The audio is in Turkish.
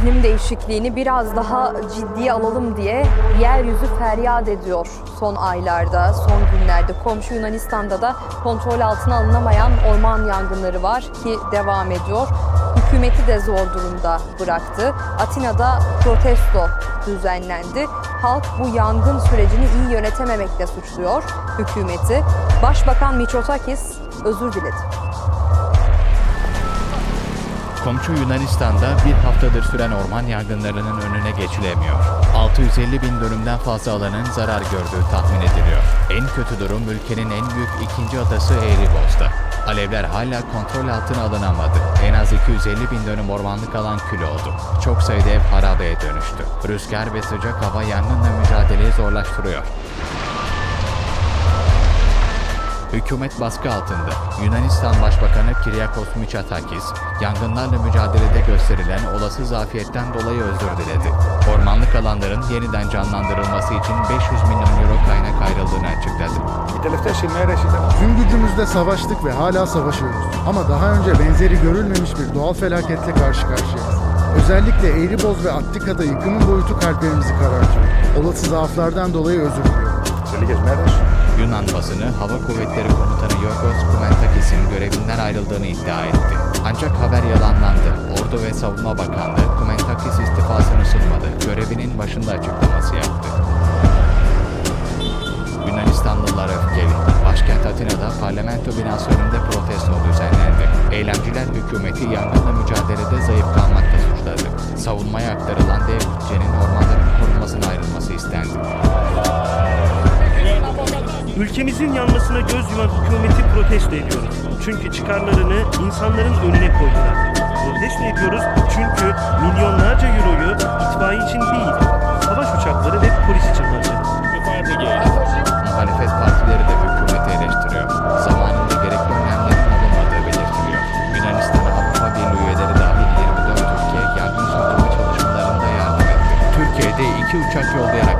iklim değişikliğini biraz daha ciddiye alalım diye yeryüzü feryat ediyor son aylarda, son günlerde. Komşu Yunanistan'da da kontrol altına alınamayan orman yangınları var ki devam ediyor. Hükümeti de zor durumda bıraktı. Atina'da protesto düzenlendi. Halk bu yangın sürecini iyi yönetememekle suçluyor hükümeti. Başbakan Mitsotakis özür diledi. Komşu Yunanistan'da bir haftadır süren orman yangınlarının önüne geçilemiyor. 650 bin dönümden fazla alanın zarar gördüğü tahmin ediliyor. En kötü durum ülkenin en büyük ikinci adası Eğriboz'da. Alevler hala kontrol altına alınamadı. En az 250 bin dönüm ormanlık alan kül oldu. Çok sayıda ev harabeye dönüştü. Rüzgar ve sıcak hava yangınla mücadeleyi zorlaştırıyor. Hükümet baskı altında. Yunanistan Başbakanı Kyriakos Mitsotakis, yangınlarla mücadelede gösterilen olası zafiyetten dolayı özür diledi. Ormanlık alanların yeniden canlandırılması için 500 milyon euro kaynak ayrıldığını açıkladı. Tüm gücümüzle savaştık ve hala savaşıyoruz. Ama daha önce benzeri görülmemiş bir doğal felaketle karşı karşıyayız. Özellikle Eğriboz ve Attika'da yıkımın boyutu kalplerimizi karartıyor. Olası zaaflardan dolayı özür diliyorum. Yunan basını Hava Kuvvetleri Komutanı Yorgos Kumentakis'in görevinden ayrıldığını iddia etti. Ancak haber yalanlandı. Ordu ve Savunma Bakanlığı Kumentakis istifasını sunmadı. Görevinin başında açıklaması yaptı. Yunanistanlılar öfkeli. Başkent Atina'da parlamento binası önünde protesto düzenlendi. Eylemciler hükümeti yangınla mücadelede zayıf kalmakta suçladı. Savunmaya aktarılan dev bütçenin ormanların korunmasına Ülkemizin yanmasına göz yuman hükümeti protesto ediyoruz. Çünkü çıkarlarını insanların önüne koydular. Protesto ediyoruz çünkü milyonlarca euroyu itfaiye için değil, savaş uçakları ve polis için harcadı. Muhalefet partileri de hükümeti eleştiriyor. Zamanında gerekli önlemlerin alınmadığı belirtiliyor. Yunanistan'a Avrupa Birliği üyeleri dahil 24 ülke yangın söndürme çalışmalarında yardım etti. Türkiye'de iki uçak yollayarak